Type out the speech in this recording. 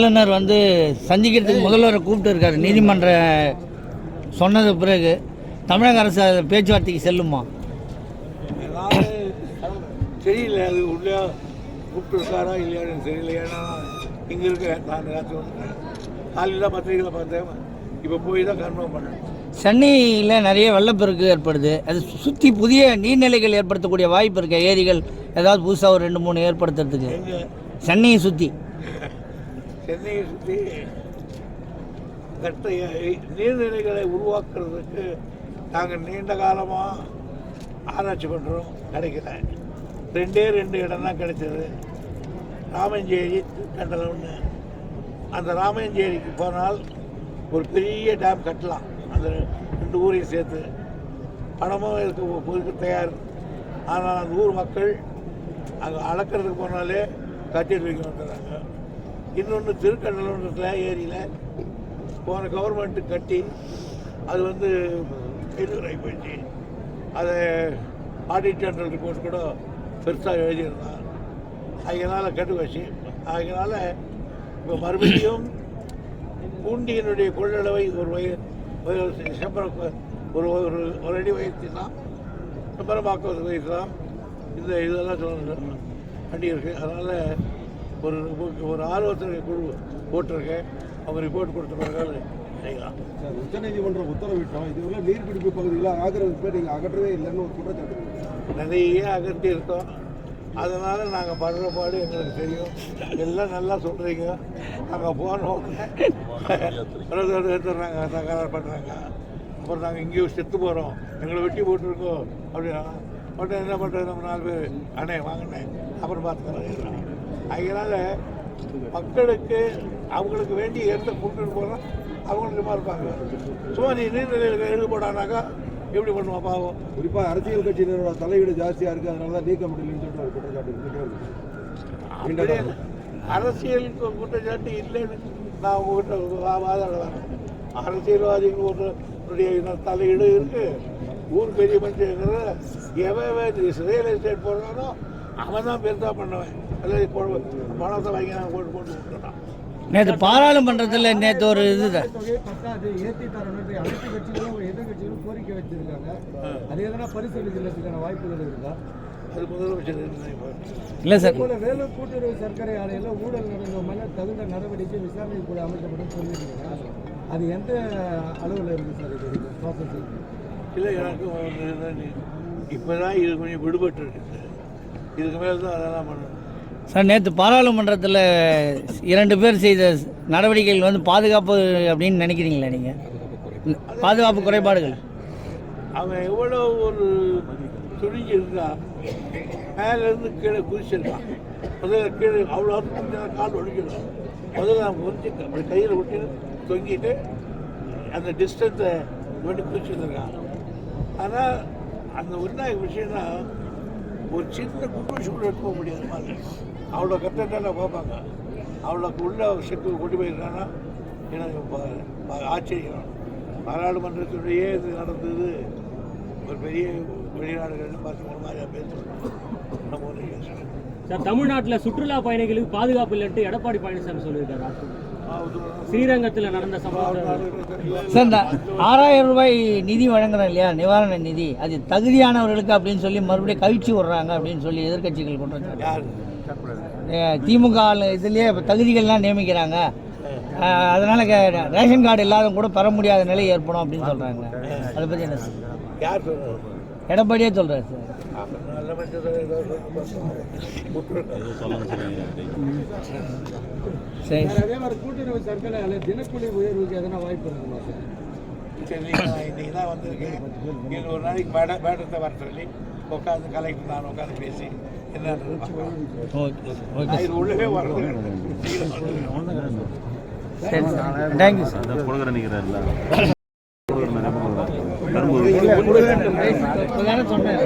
ஆளுநர் வந்து சந்திக்கிறதுக்கு முதல்வரை கூப்பிட்டு இருக்காரு. நீதிமன்ற சொன்னது பிறகு தமிழக அரசு அது பேச்சுவார்த்தைக்கு செல்லுமா? தெரியல அது உள்ளே கூப்பிட்டுருக்காரா இல்லையான்னு தெரியல. ஏன்னா இங்கே இருக்க நான் காலையில் பத்திரிகையில் பார்த்தேன். இப்போ போய் தான் கன்ஃபார்ம் பண்ணேன். சென்னையில் நிறைய வெள்ளப்பெருக்கு ஏற்படுது. அது சுற்றி புதிய நீர்நிலைகள் ஏற்படுத்தக்கூடிய வாய்ப்பு இருக்கு. ஏரிகள் ஏதாவது புதுசாக ஒரு ரெண்டு மூணு ஏற்படுத்துறதுக்கு. சென்னையை சுற்றி சென்னையை சுற்றி கட்ட நீர்நிலைகளை உருவாக்குறதுக்கு நாங்கள் நீண்ட காலமாக ஆராய்ச்சி பண்ணுறோம் கிடைக்கல. ரெண்டே ரெண்டு இடம் தான் கிடைச்சது. ராமஞ்சேரி கண்டலம்னு அந்த ராமஞ்சேரிக்கு போனால் ஒரு பெரிய டேம் கட்டலாம். அந்த ரெண்டு ஊரையும் சேர்த்து. பணமும் இருக்க பொறுக்க தயார். ஆனால் அந்த ஊர் மக்கள் அங்கே அளக்கிறதுக்கு போனாலே கட்டிட்டு வைக்க வந்துடுறாங்க. இன்னொன்று திருக்கண்டலம்ன்ற ஏரியில் போன கவர்மெண்ட்டு கட்டி அது வந்து ஃபெயிலியர் போயிடுச்சு. அதை ஆடிட் ஜெனரல் ரிப்போர்ட் கூட பெருசாக எழுதியிருந்தான். அதனால் கட்டு வச்சு அதனால் இப்போ மறுபடியும் பூண்டியினுடைய கொள்ளளவை ஒரு வய ஒரு செம்பரம் ஒரு ஒரு ஒரு அடி உயர்த்திலாம் செம்பரமாக்குவது உயர்த்தலாம் இந்த இதெல்லாம் சொல்ல வண்டி இருக்குது அதனால் ஒரு ஒரு ஆலோசனை குழு போட்டிருக்கேன். அவங்க ரிப்போர்ட் கொடுத்த பிறகு செய்யலாம். சார் உச்சநீதிமன்றம் உத்தரவிட்டோம். இதுவரை நீர்பிடிப்பு பகுதிகளை ஆக்கிரமிப்பு நீங்கள் அகற்றவே இல்லைன்னு ஒரு குற்றச்சாட்டு. நிறைய அகற்றி இருக்கோம் அதனால் நாங்கள் படுற பாடு எங்களுக்கு தெரியும். எல்லாம் நல்லா சொல்கிறீங்க நாங்கள் போனோம். எடுத்துடுறாங்க தகராறு பண்ணுறாங்க அப்புறம் நாங்கள் இங்கேயும் செத்து போகிறோம் எங்களை வெட்டி போட்டிருக்கோம். அப்படின்னா உடனே என்ன பண்ணுறது நம்ம நாலு பேர் அண்ணே வாங்கினே அப்புறம் பார்த்துக்கலாம் அதனால் மக்களுக்கு அவங்களுக்கு வேண்டிய இடத்த கொண்டுட்டு போகிறோம் அவங்களுக்கு இருப்பாங்க. சும்மா நீ நீர்நிலையில் எழுத போடானாக்கா எப்படி பண்ணுவான் பாவம்? குறிப்பா அரசியல் கட்சியினரோட தலையீடு ஜாஸ்தியா இருக்கு அதனால தான் நீக்க முடியலன்னு சொல்லிட்டு ஒரு குற்றச்சாட்டு இருந்துட்டே இருக்கு. அரசியல் குற்றச்சாட்டு இல்லைன்னு நான் உங்ககிட்ட ஒரு வா- வாதாட வரேன். அரசியல்வாதிகள் ஒருடைய தலையீடு இருக்கு. ஊர் பெரிய மனுஷங்கிற எவன் ரியல் எஸ்டேட் போடுறானோ அவன் தான் பெருசா பண்ணுவேன். பணத்தை வாங்கி நான் போட்டு போட்டு விட்டுறான் நேற்று பாராளுமன்றத்தில் நேற்று ஒரு இது. இல்லை சார். வேலூர் கூட்டுறவு சர்க்கரை ஆலையில் ஊழல் நடந்த மேலே தகுந்த நடவடிக்கை விசாரணை கூட அமைக்கப்படும் சொல்லியிருக்காங்க. அது எந்த அளவில் இருக்குது சார் இது ப்ராசஸிங் இல்லை எனக்கு இப்போ தான் இது கொஞ்சம் விடுபட்டு இருக்குது இதுக்கு மேலே தான் அதெல்லாம் பண்ணணும். சார் நேற்று பாராளுமன்றத்தில் இரண்டு பேர் செய்த நடவடிக்கைகள் வந்து பாதுகாப்பு அப்படின்னு நினைக்கிறீங்களா நீங்கள் பாதுகாப்பு குறைபாடுகள். அவன் எவ்வளோ ஒரு துணிஞ்சு இருந்தா மேலேருந்து கீழே குதிச்சிருக்கான். முதல்ல கீழே அவ்வளோ கால் ஒழிஞ்சிடும் முதல்ல அவன் ஒடிச்சு அப்படி கையில் விட்டு தொங்கிட்டு அந்த டிஸ்டன்ஸை வேண்டி குதிச்சுருக்கான் ஆனால் அந்த என்ன விஷயம்னா ஒரு சின்ன குண்டு கூட எடுக்க முடியாது மாதிரி. அவ்வளோ கரெக்டாக பார்ப்பாங்க. அவ்வளோ உள்ள செக்கு கொண்டு போயிருக்காங்கன்னா எனக்கு ஆச்சரியம். பாராளுமன்றத்தினுடைய இது நடந்தது. ஒரு பெரிய வெளிநாடுகள் பார்த்து பேசுகிறோம் நம்ம ஒன்று பேசுகிறோம் சார் தமிழ்நாட்டில் சுற்றுலா பயணிகளுக்கு பாதுகாப்பு இல்லைன்ட்டு எடப்பாடி பழனிசாமி சொல்லியிருக்காரு. ஸ்ரீரங்கத்தில் நடந்த சார் இந்த ஆறாயிரம் ரூபாய் நிதி வழங்குறோம் இல்லையா? நிவாரண நிதி. அது தகுதியானவர்களுக்கு அப்படின்னு சொல்லி மறுபடியும் கழிச்சு விட்றாங்க அப்படின்னு சொல்லி யார்? அஹ் திமுக இதுலேயே தகுதிகள்லாம் நியமிக்கிறாங்க. அதனால ரேஷன் கார்டு இல்லாதவங்க கூட பெற முடியாத நிலை ஏற்படும் அப்படின்னு சொல்கிறாங்க அதை பற்றி என்ன சார்? யார் எடப்பாடியே சொல்கிறார் சார். சரி. அதே மாதிரி கூட்டுறவு சர்க்கரை தினக்கூலி உயர்வுக்கு எதனா வாய்ப்பு இருக்குமா சார். இன்னைக்கு தான் வந்திருக்கேன் ஒரு நாளைக்கு மேட மேடத்தை வர சொல்லி உட்காந்து கலெக்டர் நான் உட்காந்து பேசி சரி சார் தேங்க்யூ சார் சொன்னேன்